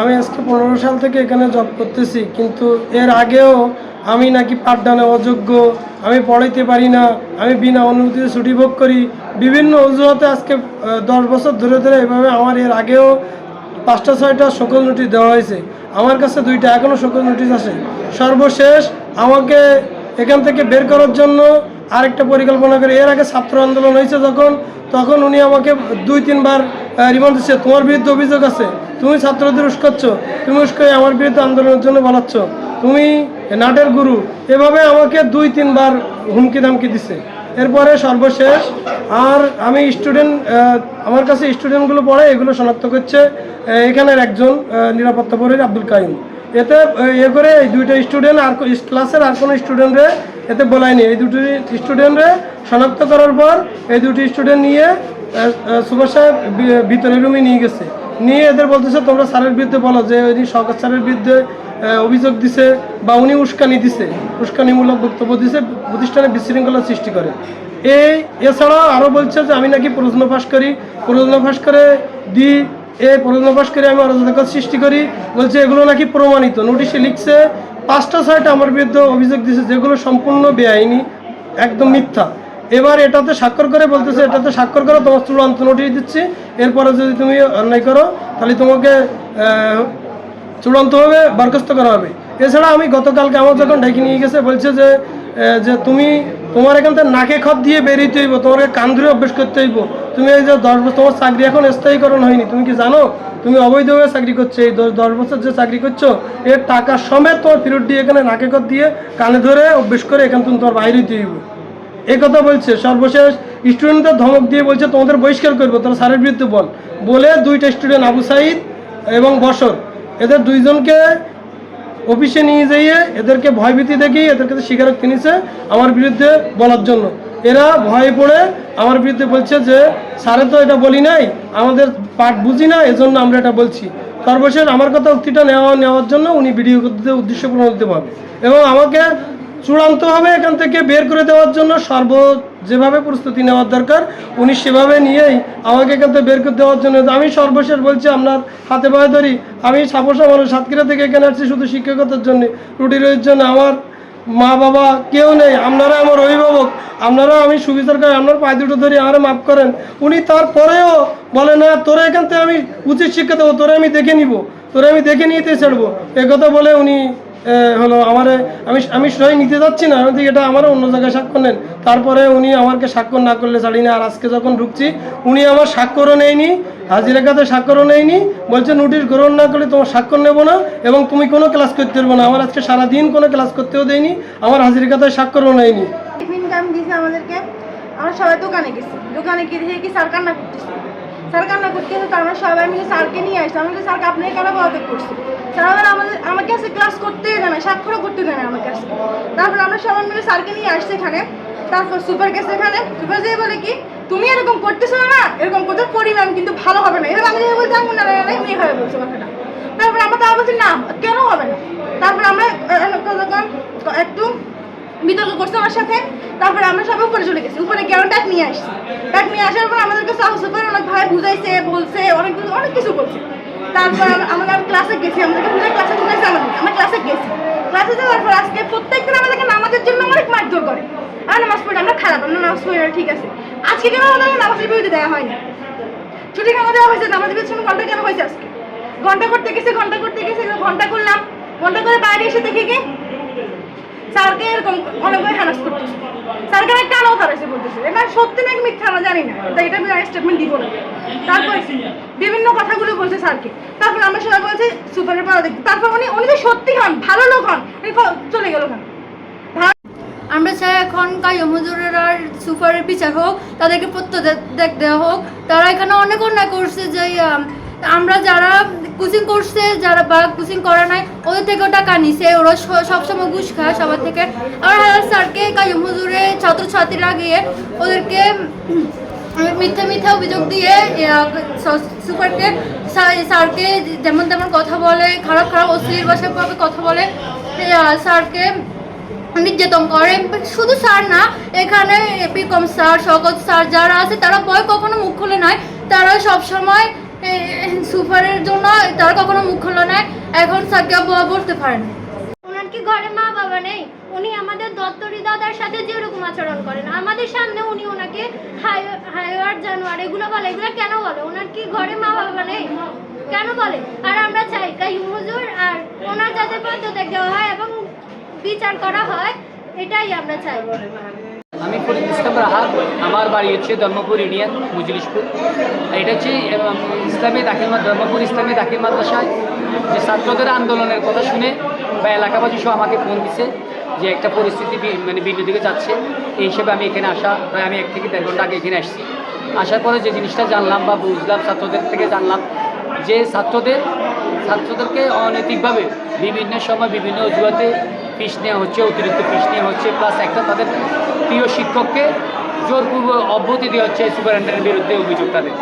আমি আজকে পনেরো সাল থেকে এখানে জব করতেছি, কিন্তু এর আগেও আমি নাকি পাঠদানে অযোগ্য, আমি পড়াইতে পারি না, আমি বিনা অনুমতিতে ছুটি ভোগ করি। বিভিন্ন অজুহাতে আজকে দশ বছর ধরে ধরে এভাবে আমার এর আগেও পাঁচটা, ছয়টা সকল নোটিশ দেওয়া হয়েছে। আমার কাছে দুইটা এখনও সকল নোটিশ আছে সর্বশেষ আমাকে এখান থেকে বের করার জন্য আরেকটা পরিকল্পনা করে, এর আগে ছাত্র আন্দোলন হয়েছে যখন, তখন উনি আমাকে দুই, তিনবার রিমান্ড দিচ্ছে তোমার বিরুদ্ধে অভিযোগ আছে। তুমি ছাত্রদের উস্কাচ্ছ তুমি উস্কাই আমার বিরুদ্ধে আন্দোলনের জন্য বলাচ্ছ। তুমি নাটের গুরু। এভাবে আমাকে দুই, তিনবার হুমকি ধামকি দিছে। এরপরে সর্বশেষ আর আমি স্টুডেন্ট আমার কাছে স্টুডেন্টগুলো পড়ে, এগুলো শনাক্ত করছে এখানের একজন নিরাপত্তা পরের আব্দুল কাইম। এতে, এ করে এই দুইটা স্টুডেন্ট আর ক্লাসের আর কোনো স্টুডেন্টরে এতে বলায়নি এই দুটি স্টুডেন্টরে শনাক্ত করার পর এই দুটি স্টুডেন্ট নিয়ে সুভাষ সাহেব ভিতরের রুমে নিয়ে গেছে। নিয়ে এদের বলতেছে, তোমরা স্যারের বিরুদ্ধে বলো যে উনি সরকার স্যারের বিরুদ্ধে অভিযোগ দিছে বা উনি উস্কানি দিছে, উস্কানিমূলক বক্তব্য দিছে, প্রতিষ্ঠানে বিশৃঙ্খলা সৃষ্টি করে। এই, এছাড়াও আরও বলছে যে, আমি নাকি প্রশ্ন ফাঁস করি প্রশ্ন ফাঁস করে দিই এই প্রশ্ন ফাঁস করে আমি অরাজকতা সৃষ্টি করি। বলছে, এগুলো নাকি প্রমাণিত। নোটিশে লিখছে, পাঁচটা ছয়টা আমার বিরুদ্ধে অভিযোগ দিছে, যেগুলো সম্পূর্ণ বেআইনি, একদম মিথ্যা। এবার এটাতে স্বাক্ষর করে বলতেছে, এটাতে স্বাক্ষর করো তোমার চূড়ান্ত নোটিশ দিচ্ছি। এরপরে যদি তুমি অন্যায় করো, তাহলে তোমাকে চূড়ান্তভাবে বরখাস্ত করা হবে। এছাড়া আমি গতকালকে আমার যখন ডেকে নিয়ে গেছে, বলছে যে যে তুমি, তোমার এখান থেকে নাকে খত দিয়ে বেরিয়ে হইব, তোমাকে কান ধরে অভ্যেস করতে হইব। তুমি এই যে দশ বছর, তোমার চাকরি এখন স্থায়ীকরণ হয়নি, তুমি কি জানো? তুমি অবৈধভাবে চাকরি করছ, এই দশ বছর যে চাকরি করছ, এর টাকা সমেত তোমার ফেরত দিয়ে এখানে নাকে খত দিয়ে কানে ধরে অভ্যেস করে এখান তুমি তোমার বাইরে হইতে হইব। এই কথা বলছে, সর্বশেষ স্টুডেন্টদের ধমক দিয়ে বলছে, তোমাদের বহিষ্কার করব, তোরা স্যারের বিরুদ্ধে বল। বলে দুইটা স্টুডেন্ট আবু সাইদ এবং বসর এদের দুইজনকে অফিসে নিয়ে যেয়ে এদেরকে ভয়ভীতি দেখিয়ে এদের কাছে স্বীকারোক্তি নিছে আমার বিরুদ্ধে বলার জন্য। এরা ভয়ে পড়ে আমার বিরুদ্ধে বলছে যে, স্যারে তো এটা বলি নাই, আমাদের পাঠ বুঝি না, এজন্য আমরা এটা বলছি। সর্বশেষ আমার কথা উক্তিটা নেওয়া নেওয়ার জন্য উনি ভিডিও করতে উদ্দেশ্য পাবে এবং আমাকে চূড়ান্তভাবে এখান থেকে বের করে দেওয়ার জন্য সর্ব যেভাবে প্রস্তুতি নেওয়ার দরকার, উনি সেভাবে নিয়েই আমাকে এখান থেকে বের করে দেওয়ার জন্য। আমি সর্বশেষ বলছি, আপনার হাতে পায়ে ধরি। আমি সাপোসা মানুষ সাতক্ষীরা থেকে এখানে আসছি শুধু শিক্ষকতার জন্য। রুটি রোহির জন্য আমার মা বাবা কেউ নেই। আপনারা আমার অভিভাবক। আপনারা আমি সুবিচার করি আপনার পায়ে দুটো ধরি আমারে মাফ করেন। উনি তারপরেও বলে, না, তোরা এখান থেকে আমি উচিত শিক্ষা দেবো, তোরা আমি দেখে নিব। তোরা আমি দেখে নিতে ছাড়বো। এ কথা বলে উনি হলো আমারে, আমি আমি সই নিতে যাচ্ছি না, আমি এটা আমারও অন্য জায়গায় স্বাক্ষর নেন। তারপরে উনি আমাকে স্বাক্ষর না করলে ছাড়ি না, আর আজকে যখন ঢুকছি, উনি আমার স্বাক্ষরও নেয়নি হাজিরা কাতে স্বাক্ষরও নেয়নি, বলছে নোটিশ গ্রহণ না করলে তোমার স্বাক্ষর নেব না এবং তুমি কোনো ক্লাস করতে পারব না। আমার আজকে সারাদিন কোনো ক্লাস করতেও দেয়নি, আমার হাজিরা কাতায় স্বাক্ষরও নেয়নি। আমাদেরকে, আমরা সবাই দোকানে গেছি। দোকানে গিয়ে কি স্যার কান্না করতেছে। স্যার, কান্না করতেছে তো আমরা সবাই মিলে স্যারকে নিয়ে আসলাম। আমাদের স্যারকে আপনি কেন পদত্যাগ করছে স্যার আবার আমাদের আমাকে কাছে ক্লাস করতেই দেয় না স্বাক্ষরও করতে দেয় না আমার কাছে তারপর আমরা সবাই মিলে স্যারকে নিয়ে আসছি এখানে। তারপর সুপার গেছে এখানে। সুপার যেয়ে বলে কি, তুমি এরকম করতেছো না, এরকম করতে পরিমাণ কিন্তু ভালো হবে না। এরকম আমি বলছি, আমি না উনি এভাবে বলছে কথাটা। তারপর আমরা তাও বলছি, না, কেন হবে না? তারপর আমরা একটু বিতর্ক করছে আমার সাথে তারপরে আমরা সবাই উপরে চলে গেছি। উপরে গিয়ে ব্যাগ নিয়ে আসছি। ডাক নিয়ে আসার পর আমাদেরকে সাহস করে অনেক ভাই বুঝাইছে বলছে অনেক অনেক কিছু বলছে। তারপর আম- আমরা আমি ক্লাসে গেছি আমাদেরকে বুঝাই ক্লাসে বুঝাইছে আমাদের। আমরা ক্লাসে গেছি। ক্লাসে যাওয়ার পর আজকে প্রত্যেকদিন আমাদেরকে নামাজের জন্য অনেক মারধর করে। আমরা নামাজ পড়ি আমরা খারাপ আমরা নামাজ পড়ি না, ঠিক আছে। আজকে কেন আমাদের নামাজের বিরুদ্ধে দেওয়া হয়নি? ছুটি কেন দেওয়া হয়েছে? নামাজের বিরুদ্ধে ঘণ্টা কেন হয়েছে আজকে? ঘণ্টা করতে গেছে ঘণ্টা করতে গেছে ঘণ্টা করলাম। ঘণ্টা করে বাইরে এসে দেখি কি স্যারকে এরকম অনেকবার হ্যারাস করতেছে। স্যারকে আমি কেন হ্যারাসে বলতেছে। এটা সত্যি নাকি মিথ্যা আমরা জানি না। তাই এটা আমি স্টেটমেন্ট দিব না। তারপর বিভিন্ন কথাগুলো বলছে স্যারকে। তারপর আমরা সবাই বলছি, সুপারের পাওয়া দেখি তারপর উনি উনি সত্যি হন, ভালো লোক হন চলে গেল কেন? আমরা চাই এখন কাইম হুজুরের আর সুপারের বিচার হোক, তাদেরকে প্রত্যেক দেওয়া হোক। তারা এখানে অনেক অন্যায় করছে যে আমরা যারা কোচিং করছে, যারা বা কোচিং করা নাই, ওদের থেকেও টাকা নিছে। ওরা সবসময় ঘুষ খায় সবার থেকে। আর হ্যাঁ স্যারকে কাইম হুজুরে ছাত্রছাত্রীরা গিয়ে ওদেরকে মিথ্যা মিথ্যা অভিযোগ দিয়ে সুপারকে স্যারকে যেমন তেমন কথা বলে, খারাপ খারাপ অশ্লীল ভাষায় কথা বলে স্যারকে নির্যাতন করে। শুধু স্যার না, এখানে বিকম স্যার শকত স্যার যারা আছে, তারা ভয় কখনো মুখ খুলে নয় তারা সবসময় সুপারের জন্য তার কখনো মুখ খোলা নেয় এখন স্যারকে ব- বলতে পারেন। ওনার কি ঘরে মা বাবা নেই? উনি আমাদের দত্তরি দাদার সাথে যেরকম আচরণ করেন, আমাদের সামনে উনি ওনাকে হাইওয়ার জানোয়ার, এগুলো বলে, এগুলো কেন বলে? ওনার কি ঘরে মা বাবা নেই? কেন বলে? আর আমরা চাই কাইম হুজুর আর ওনার যাতে পদ্ধতি দেওয়া হয় এবং বিচার করা হয়, এটাই আমরা চাই। আমি ফরিদ ইসলাম রাহাত আমার বাড়ি হচ্ছে ধর্মপুর ইউনিয়ন, মুজলিশপুর। এটা হচ্ছে ইসলামী দাখিল ধর্মপুর ইসলামী দাখিল মাদ্রাসায় যে ছাত্রদের আন্দোলনের কথা শুনে বা এলাকাবাসী সহ আমাকে ফোন দিছে যে একটা পরিস্থিতি মানে বিঘ্ন দিকে যাচ্ছে। এই হিসেবে আমি এখানে আসা, প্রায় আমি এক থেকে দেড় ঘণ্টা আগে এখানে আসছি। আসার পরে যে জিনিসটা জানলাম বা বুঝলাম ছাত্রদের থেকে জানলাম যে ছাত্রদের, ছাত্রদেরকে অনৈতিকভাবে বিভিন্ন সময় বিভিন্ন অজুহাতে ফিস নেওয়া হচ্ছে, অতিরিক্ত ফিস নেওয়া হচ্ছে প্লাস একটা তাদের প্রিয় শিক্ষককে জোরপূর্বক অব্যাহতি দেওয়া হচ্ছে সুপারিনটেন্ডেন্টের বিরুদ্ধে অভিযোগ তাদের।